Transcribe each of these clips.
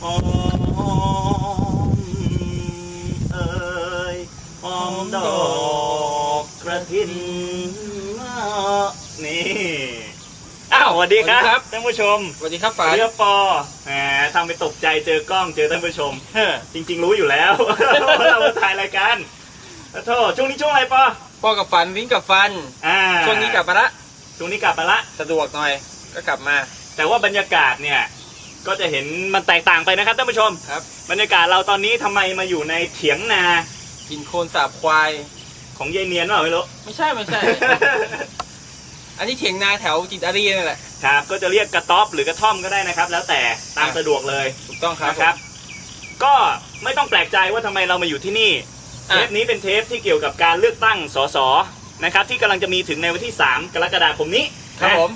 หอมเอ่ยหอมดอกกระถินนี่อ้าวสวัสดีคสวัสดีครัรับ บท่านผู้ชมสวัสดีครับฝัน เรือปอแหมทำไปตกใจเจอกล้องเจอท่านผู้ชมเฮ้อจริง ๆ รู้อยู่แล้ว ว่าเรามาถ่ายรายการขอโทษช่วงนี้ช่วงอะไรปอพ่อกับฝันลิ้นกับฟัน อ่าช่วงนี้กลับมาละช่วงนี้กลับมาละ สะดวกหน่อย ก็กลับมา แต่ว่าบรรยากาศเนี่ย ก็จะเห็นมันแตกต่างไปนะครับท่านผู้ชมครับ บรรยากาศเราตอนนี้ทำไมมาอยู่ในเถียงนากินโคลนสาบควาย ของยายเนียนว่าไม่รู้ ไม่ใช่ไม่ใช่ อันนี้เถียงนาแถวจิตอารีนั่นแหละ ครับ ก็จะเรียกกระต๊อบหรือกระท่อมก็ได้นะครับ แล้วแต่ตามอะสะดวกเลยถูกต้องครับนะครับ ก็ไม่ต้องแปลกใจว่าทำไมเรามาอยู่ที่นี่ เทอะปนี้เป็นเทปที่เกี่ยวกับการเลือกตั้งสสนะครับที่กำลังจะมีถึงในวันที่ 3 กรกฎาคมนี้ครับนะผม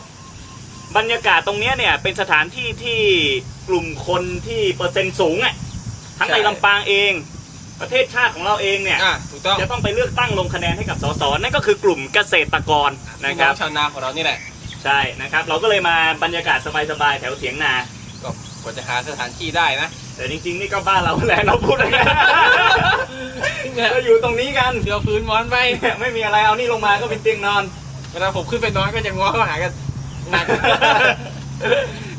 บรรยากาศตรงเนี้ยเนี่ยเป็นสถานที่ที่กลุ่มคนที่เปอร์เซ็นต์สูงอะทั้งในลำปางเอง ประเทศชาติของเราเองเนี่ยอะถูกต้องจะต้องไปเลือกตั้งลงคะแนนให้กับสสนั่นก็คือกลุ่มเกษตรกรพี่นะคน้รัอบ งชาวนาของเรานี่แหละใช่นะครับ เราก็เลยมาบรรยากาศสบายๆแถวเถียงนา ก็กว่าจะหาสถานที่ได้นะแต่จริงๆ นี่ก็บ้านเราแหละเราพูดเลยนะเนี่ยก็อยู่ตรงนี้กันเสือพื้นหมอนไป ไม่มีอะไรเอานี่ลงมาก็เป็นเตียงนอน เวลาผมขึ้นไปนอนก็จะง้อเข้าหากัน หนัก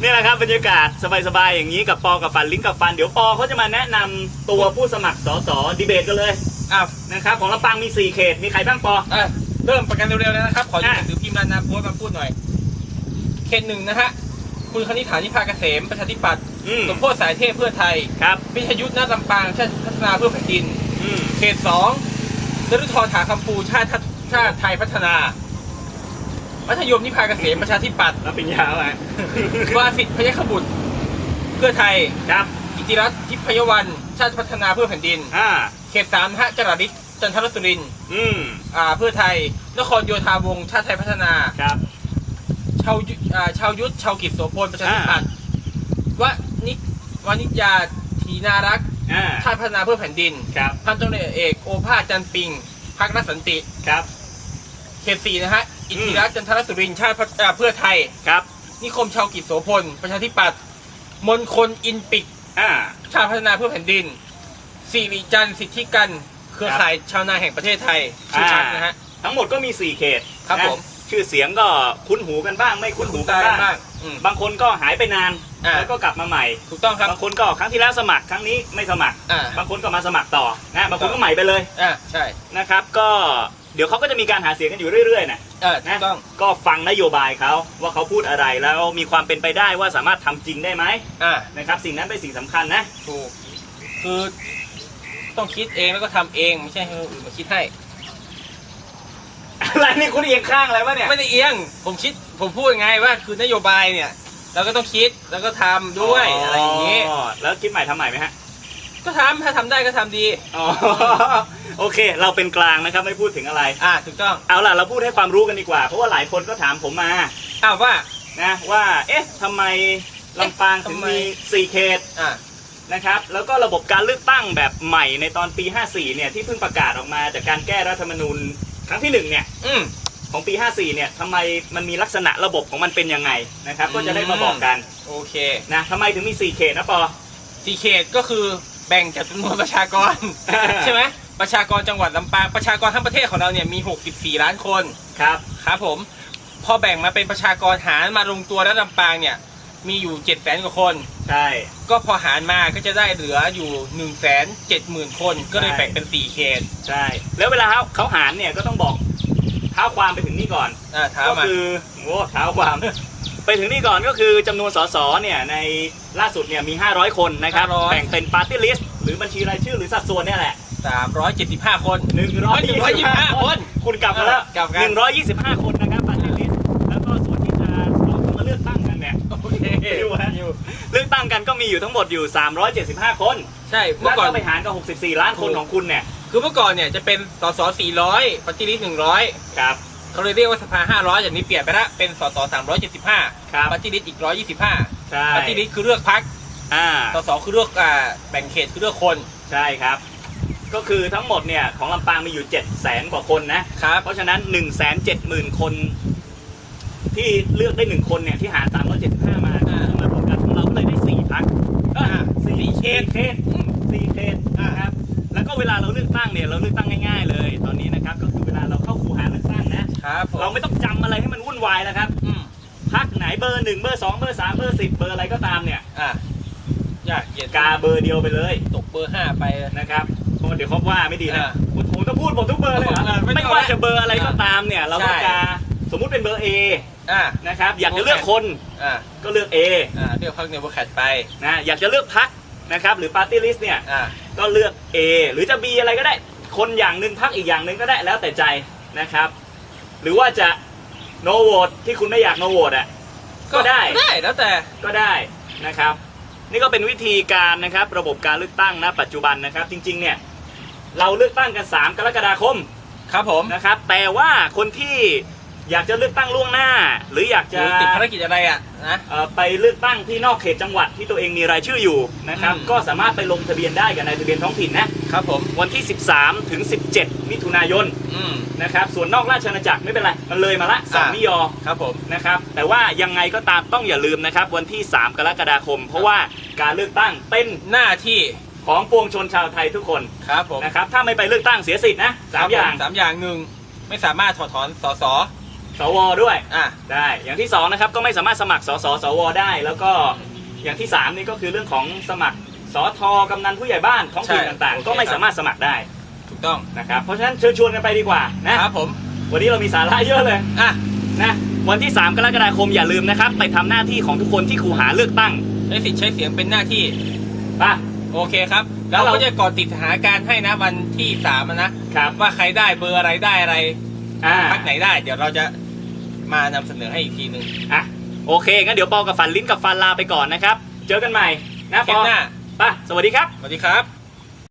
นี่แหละครับบรรยากาศสบายๆอย่างนี้กับปอกับฟันลิงก์กับฟันเดี๋ยวปอเขาจะมาแนะนำตัวผู้สมัครสสดีเบตกันเลยอ้าวนะครับของลำปางมี4เขตมีใครบ้างปอเอ้ยเริ่มประกันเร็วๆเลยนะครับ ขอดูอะ หนังสือพิมพ์นานาโพสต์มาพูดหน่อย เขตหนึ่งนะฮะ คุณคณิษฐานิพาเกษมประชาธิปัตย์ อืมสมโพธิสายเทพเพื่อไทย ครับ วิทยุทธ์นาฏลำปางชาติพัฒนาเพื่อแผ่นดิน อืมเขตสองนฤธรถาคำฟูชาติทัศชาติไทยพัฒนา มัธยมนิพาเกษมประชาธิปัตย์รับปริญญาอะไรวาสิทธิ์พยคบุตร เพื่อไทยครับกิติรัตน์ทิพยวัน ชาติพัฒนาเพื่อแผ่นดิน อ่า เขตสามนะฮะจราดิษจันทรสุรินทร์อืม อ่า เพื่อไทย นครโยธาวงศ์ชาติไทยพัฒนา ครับ ชาวยุอ่าชาวยุทธชาวกิจโสพลประชาธิปัตย์วนิวนิจยาธีนารักษ์อ่า ชาติพัฒนาเพื่อแผ่นดิน ครับ พันตำรวจเอกโอภาสจันทร์ปิงพักรัฐสันติ ครับ เขตสี่นะฮะ อิทธิรัตน์จันทรสุรินทร์ชาติพัฒอ่าเพื่อไทย ครับ นิคมชาวกิจโสพล ประชาธิปัตย์มนคลอินปิก อ่า ชาติพัฒนาเพื่อแผ่นดินสิริจันทร์สิทธิกัน เครือข่ายชาวนาแห่งประเทศไทยชื่อชัดนะฮะ ทั้งหมดก็มี 4 เขตครับนะผม ชื่อเสียงก็คุ้นหูกันบ้าง ไม่คุ้นหูกันบ้าง บ้างอืม บางคนก็หายไปนาน อ่า แล้วก็กลับมาใหม่ ถูกต้องครับ บางคนก็ครั้งที่แล้วสมัคร ครั้งนี้ไม่สมัคร อ่า บางคนก็มาสมัครต่อนะ บางคนก็ใหม่ไปเลยอ่าใช่ นะครับ ก็เดี๋ยวเขาก็จะมีการหาเสียงกันอยู่เรื่อยๆนะ เออถูนะกต้องก็ฟังนโยบายเขาว่าเขาพูดอะไรแล้วมีความเป็นไปได้ว่าสามารถทำจริงได้ไหมอ่านะครับสิ่งนั้นเป็นสิ่งสำคัญนะ ถูก คือต้องคิดเองแล้วก็ทำเองไม่ใช่ให้คนอื่นมาคิดให้ อะไรนี่คุณเอียงข้างอะไรวะเนี่ย ไม่ได้เอียง ผมคิด ผมพูดไงว่าคือนโยบายเนี่ย เราก็ต้องคิดแล้วก็ทำด้วยอะไรอย่างนี้ แล้วคิดใหม่ทำใหม่ไหมฮะ ก็ทำถ้าทำได้ก็ทำดี อ๋อ โอเค เราเป็นกลางนะครับไม่พูดถึงอะไร อ่าถูกต้องเอาล่ะเราพูดให้ความรู้กันดีกว่า เพราะว่าหลายคนก็ถามผมมาอ้าวว่านะว่า เอ๊ะทำไมลำปางถึงทำไมมีสี่เขตอ่านะครับแล้วก็ระบบการเลือกตั้งแบบใหม่ในตอนปี 54 เนี่ยที่เพิ่งประกาศออกมาจากการแก้รัฐธรรมนูญครั้งที่หนึ่งเนี่ยอืมของปี 54 เนี่ยทำไมมันมีลักษณะระบบของมันเป็นยังไงนะครับอืมก็จะได้มาบอกกันโอเคนะทำไมถึงมี 4 เขตนะปอ สี่เขตก็คือแบ่งจากจำนวนประชากร ใช่ไหม ประชากรจังหวัดลำปางประชากรทั้งประเทศของเราเนี่ยมี 64 ล้านคนครับ ครับผม พอแบ่งมาเป็นประชากรหารมาลงตัวแล้วลำปางเนี่ย มีอยู่ 7 0 0 0 0 0 กว่าคน ใช่ ก็พอหารมาก็จะได้เหลืออยู่ 1 7 0 0 0 0 คน ก็เลยแบ่งเป็น 4 เขตใช่ แล้วเวลาเขาเขาหารเนี่ยก็ต้องบอกเท้าความไปถึงนี่ก่อน อ่าเท้าก็มาคือโอ้เท้าความ ไปถึงนี่ก่อนก็คือจำนวนสสเนี่ยในล่าสุดเนี่ยมี 500 คนนะครับ500แบ่งเป็นปาร์ตี้ลิสต์หรือบัญชีรายชื่อหรือสัดส่วนเนี่ยแหละ 375 คน125 คนคุณกลับมาแล้วกลับกัน 125 คนนะครับปาร์ตี้ลิสต์แล้วก็ส่วนที่จะเราเข้ามาเลือกตั้งกันเนี่ยโอเคอยู่ฮะอยู่เลือกตั้งกันก็มีอยู่ทั้งหมดอยู่ 375 คน ใช่แล้เมื่วอก่อนก็ไปหารกับ 64 ล้านคนของคุณเนี่ยคือเมื่อก่อนเนี่ยจะเป็นสส400ปฏิริษี100ครับเขาเลยเรียกว่าสภา 500อย่างนี้เปลี่ยนไปละเป็นสส375ครับปฏิริษีอีก 125ใช่ปฏิริษีคือเลือกพักอ่าสสคือเลือกอ่าแบ่งเขตคือเลือกคนใช่ครับ ก็คือทั้งหมดเนี่ยของลำปางมีอยู่7จ็ดแสนกว่าคนนะครับ เพราะฉะนั้น1นึ่งแสนเจ็ดหมื่นคน ที่เลือกได้หนึ่งคนเนี่ยที่หาร3ามร้อยเจ็ดห้ามามารวมกันของเราก็เลยได้สี่พักก็สี่เขตเขตสี่เขตนะครับ แล้วก็เวลาเราเลือกตั้งเนี่ยเราเลือกตั้งง่ายๆ เลย ตอนนี้นะครับ ก็คือเวลาเราเข้าคูหาเลือกตั้งนะครับเราไม่ต้องจำอะไรให้มันวุ่นวายนะครับพักไหนเบอร์หนึ่งเบอร์สองเบอร์สามเบอร์สิบเบอร์อะไรก็ตามเนี่ย ยากเย็นกาเบอร์เดียวไปเลยตกเบอร์ห้าไป นะครับเพราะว่าเดี๋ยวเขาว่าไม่ดีนะอ่าผมผมต้องพูดหมดทุกเบอร์เลยเหรออ่าไม่ต้องไม่ว่าแล้วจะเบอร์อะไรก็ตามเนี่ย เราก็ใช่ จะสมมุติเป็นเบอร์ A อะนะครับ อยากจะเลือกคนอะก็เลือก A อะเลือกพักเนเวอร์แคทไป นะอยากจะเลือกพักนะครับ หรือปาร์ตี้ลิสต์เนี่ย อะก็เลือก A หรือจะ B อะไรก็ได้ คนอย่างหนึ่งพักอีกอย่างหนึ่งก็ได้แล้วแต่ใจนะครับ หรือว่าจะ no vote ที่คุณไม่อยาก no vote อะ ก็ได้ ได้แล้วแต่ ก็ได้นะครับ นี่ก็เป็นวิธีการนะครับระบบการเลือกตั้งณปัจจุบันนะครับ จริงๆเนี่ยเราเลือกตั้งกัน 3 กรกฎาคมครับผมนะครับ แต่ว่าคนที่ อยากจะเลือกตั้งล่วงหน้า หรืออยากหจะรือติดภารกิจอะไรอะนะเอ่อไปเลือกตั้งที่นอกเขตจังหวัดที่ตัวเองมีรายชื่ออยู่นะครับอืมก็สามารถไปลงทะเบียนได้กับนายทะเบียนท้องถิ่นนะครับผมวันที่ 13 ถึง 17 มิถุนายนอืมนะครับส่วนนอกราชอาณาจักรไม่เป็นไร มันเลยมาละสองอ่ามิยอครับผมนะครับแต่ว่ายังไงก็ตามต้องอย่าลืมนะครับ วันที่ 3 กรกฎาคม เพราะว่าการเลือกตั้งเป็นหน้าที่ของปวงชนชาวไทยทุกคนครับผมนะครับถ้าไม่ไปเลือกตั้งเสียสิทธินะสามอย่างสามอย่างหนึ่งไม่สามารถถอดถอนสส สวด้วย อะ ได้ อย่างที่สองนะครับก็ไม่สามารถสมัครสสสวได้ แล้วก็อย่างที่สามนี่ก็คือเรื่องของสมัครสอทกำนันผู้ใหญ่บ้านท้องถิ่นต่างๆก็ไม่สามารถสมัครได้ถูกต้องนะครับ เพราะฉะนั้นเชิญชวนกันไปดีกว่านะ ครับผม วันนี้เรามีสาระเยอะเลยอะนะวันที่ 3 กรกฎาคมอย่าลืมนะครับ ไปทำหน้าที่ของทุกคนที่คูหาเลือกตั้งใช้สิทธิ์ใช้เสียงเป็นหน้าที่ป่ะโอเคครับ แล้เราวเราก็จะก่อติดสถานการณ์ให้นะวันที่สามอะนะครับว่าใครได้เบอร์อะไรได้อะไรอ่าพักไหนได้ เดี๋ยวเราจะ มานำเสนอให้อีกทีหนึ่งอะโอเคงั้นเดี๋ยวปอกับฟันลิ้นกับฟันลาไปก่อนนะครับ เจอกันใหม่นะเทปปอหน้า ไป่ะสวัสดีครับ สวัสดีครับ